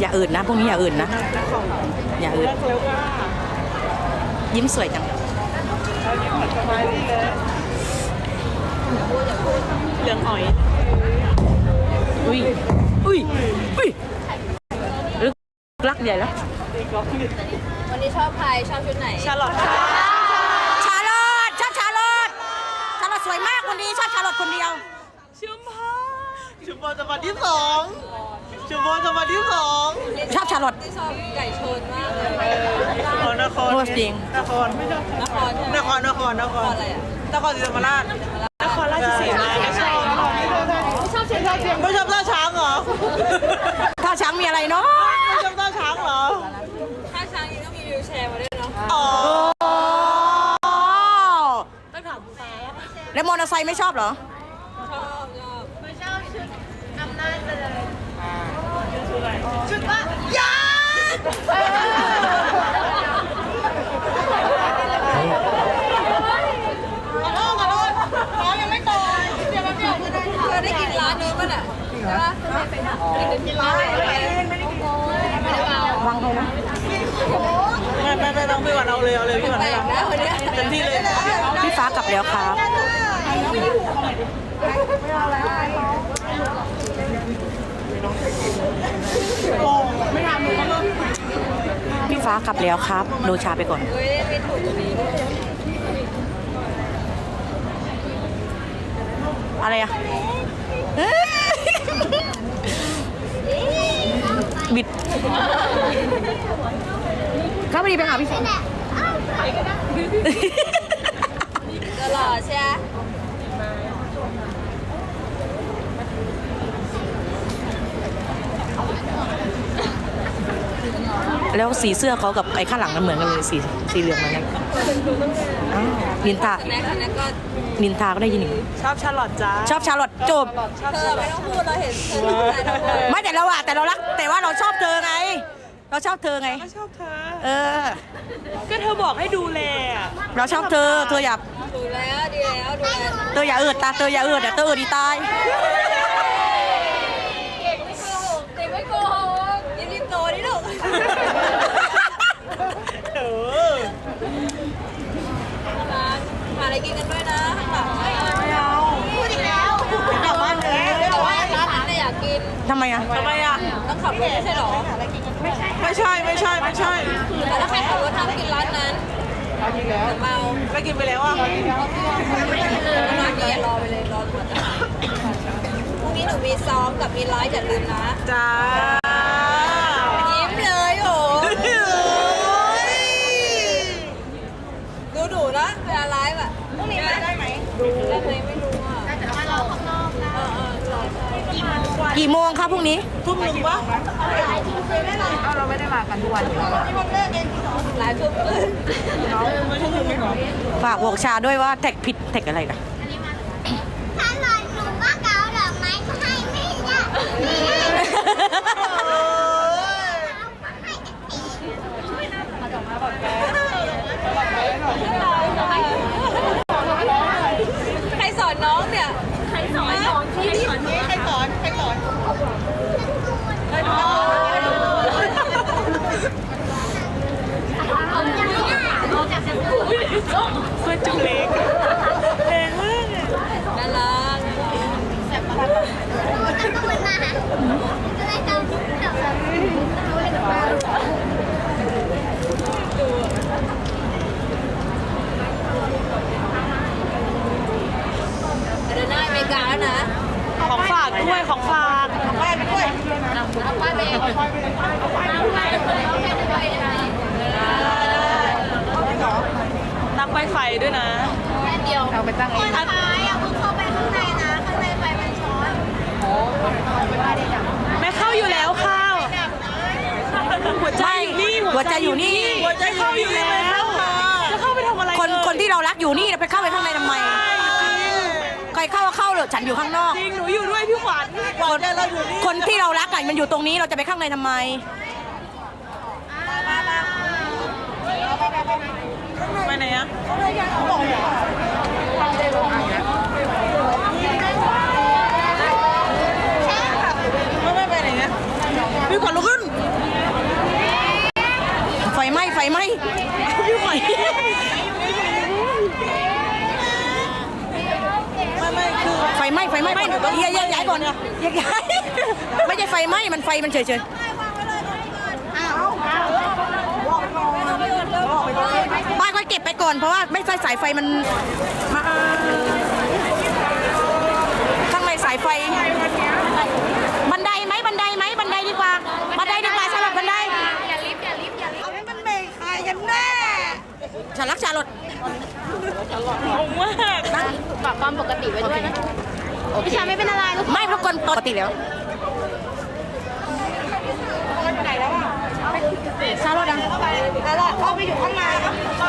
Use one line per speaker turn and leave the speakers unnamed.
อย่าอื่นนะพวกนี้อย่าอื่นนะ อย่าอื่น
เลิกแล้วว่า
ยิ้มสวยจัง
เรายิ้มเหมือนสบายดีเลยเหลืองหอย
อุ้ย อุ้ย อุ้ยลึกรักใหญ่แล้ว
ตีกอล์ฟที่
วันนี้ชอบใครชอบชุดไหน
ชาลอตค่ะ
ชาลอตชอบชาลอตชาลอตสวยมากคนนี้ชอบชาลอตคนเดียว
ชุมพรชุมพรจะมาที่สอง ชุมพรจะมาที่สอง
ชอบชาลอต
ที่ชอบไก่ชนมากเลย
ชุมพรนคร
โอ้จริง
นครไม่ใช่
นครใช่ไหม
นครนครนคร
อะไรอะ
นครศรีธรรมราชนครราชสีมาไม่ชอบ
ชอบเชียงราย
ไม่ชอบหน้าช้างเหรอ
ท่าช้างมีอะไรเนาะ
ไม่ชอบหน้าช้างเหรอ
ถ้าช้างยังต้องมีวิวแชร์มาด้วยเนาะ
อ๋อ
อ๋อ
ต้องถามฟ้า
แล้วมอเตอร์ไซค์ไม่ชอบเหรอ
ชอบชอบเธอได้กินร้านนู้นป่ะน่ะใช่ปะกินร้านไหนไม่ได้เมา
วางไปนะ
ไม่ไม่ไม่ต้องพี่วันเอาเลยเอาเลยพี่วัน
แปลกนะวันเนี้ย
เต็มที่เลย
พี่ฟ้ากลับแล้วครับพี่ฟ้า กลับแล้วครับดูชาไปก่อน
เฮ้ยไม่ถูกตรงนี้ด้วย
อะไรอะเอ้ยบิดเข้าไปดีไปหาพี่ฟ้า
ตลอดใช่ไหม
แล้วสีเสื้อเขากับไอ้ข้างหลังมันเหมือนกันเลยสีสีเหลืองเหมือนกันอ้าวนินทา
สแน็คสแน็คก็
นินทาก็ได้ยินอีก
ชอบชาลอตจ้า
ชอบชาลอตจบ
ชอบ
เธ
ชา
อ
ลอ
ไม่
ต
ต้องพูดเราเห็นเธอพูดอะไรเราพูด
ไม่แต่เราอะแต่เรารักแต่ว่าเราชอบเธอไง เราชอบเธอไง
ชอบเธอ
เออ
ก็เธอบอกให้ดูแลอะ
เราชอบเธอ เธออย่า
ดูแล้วดีแล้วดูแล้ว
เธออย่าเอืดตาเธออย่าเอืดเดี๋ยวเธอเอืดดีตาย
เก่งไม่โกหกเก่งไม่โกหกรีบรีบโตนี่ลูก
เออ
มา หาอะไรกินกันด้วยนะข้างหลังไม่เอา
ไม่เอา
พูดอีกแล้วกลับบ้านแล้วแต่ว่าร้านนั้นน่ะอยากกิน
ทำไมอะ
ทำไมอะ
ต้องขับรถไม่ใช่หรอ
ไม่ใช่ไม่ใช่ไม่ใช่
แต่ถ้าใครขับรถทำกินร้านนั้นเดี๋ยวเมา
ไปกินไปแล้วอะ
ร้านนี้อย่ารอไปเลยรอตำรวจมาพรุ่งนี้หนูมีซ้อมกับมีไลฟ์อย่าลืมนะ
จ้า
ยิ้มเลยโหดูหนูนะเวลาไลฟ์อะพรุ่งนี้ได้ไหมดูได้ไหมไม่รู้อะแต่ว่าเราข้างนอกนะเออเออใช่ใช่กี่โมง
กี่โมงครับพรุ่งนี้
ทุ่มหนึ่งปะ
หลายทุ่มครึ่ง
ฝากบอกชาด้วยว่าแท็กผิดแท็กอะไรนะ
ถ้าหล่อนหนูก็เกาดอกไม้มาให้ไม่ได้
ใครสอนน้องเนี่ย ใครสอนน้องที่สอน
ใครสอนใครสอน เพื่อนจุ๊เล็กแรงมากอะ
น่ารัก
ตะโกนมาหาก็เลยเกาดอกไม้
เดินหน้าอเมริกาแล้วนะ
ของฝาก ด้วยของฝากของแม่ด้วย
เอาป้ายไปเอง
ตั้งไฟไฟด้วยนะ
แค่เดียวเราไปตั้งเอง
ท้ายอะเพิ่งเข้าไปข้างในนะข้างในไฟมันช็อต
แม่เข้าอยู่แล้วข้าวหัวใจอยู่นี่
หัวใจอยู่นี่
หัวใจเข้าอยู่แล้วจะเข้าไปทำอะไร
คนคนที่เรารักอยู่นี่ไปเข้าไปข้างในทำไม ใครเข้าก็เข้าเลยฉันอยู่ข้างนอก
จริงหนูอยู่ด้วยพี่ขวัญขวัญเราอยู่นี่
คนที่เรารักอะมันอยู่ตรงนี้เราจะไปข้างในทำไม
ไปไหนอะไม่ไม่ไปไหนอะพี่ขวัญลุกขึ้น
ไฟไหม้พี่ไหว
ไม่ไม่คือ
ไฟไหม้ไฟไหม้ แยกแยกย้ายก่อนแยกย้าย ไม่ใช่ไฟไหม้มันไฟมันเฉยๆบ้านก็เก็บไปก่อนเพราะว่าไม่ใช่สายไฟมันมาข้างในสายไฟ บันไดไหมบันไดไหมบันไดดีกว่า บันไดดีกว่าสลับบันได
อย่าลิฟต์อย่าลิฟต์อย่าลิฟต์
เอาให้มันเบรกใครกันแน่
ฉันรักชาลด
ปรับความปกติไว้ด้วยนะ พี่ชายไม่เป็นอะไรลูก
ไม่เพราะคนปกติแล้วชาลดดัง
แล้วล่ะเข้าไปอยู่ข้างใน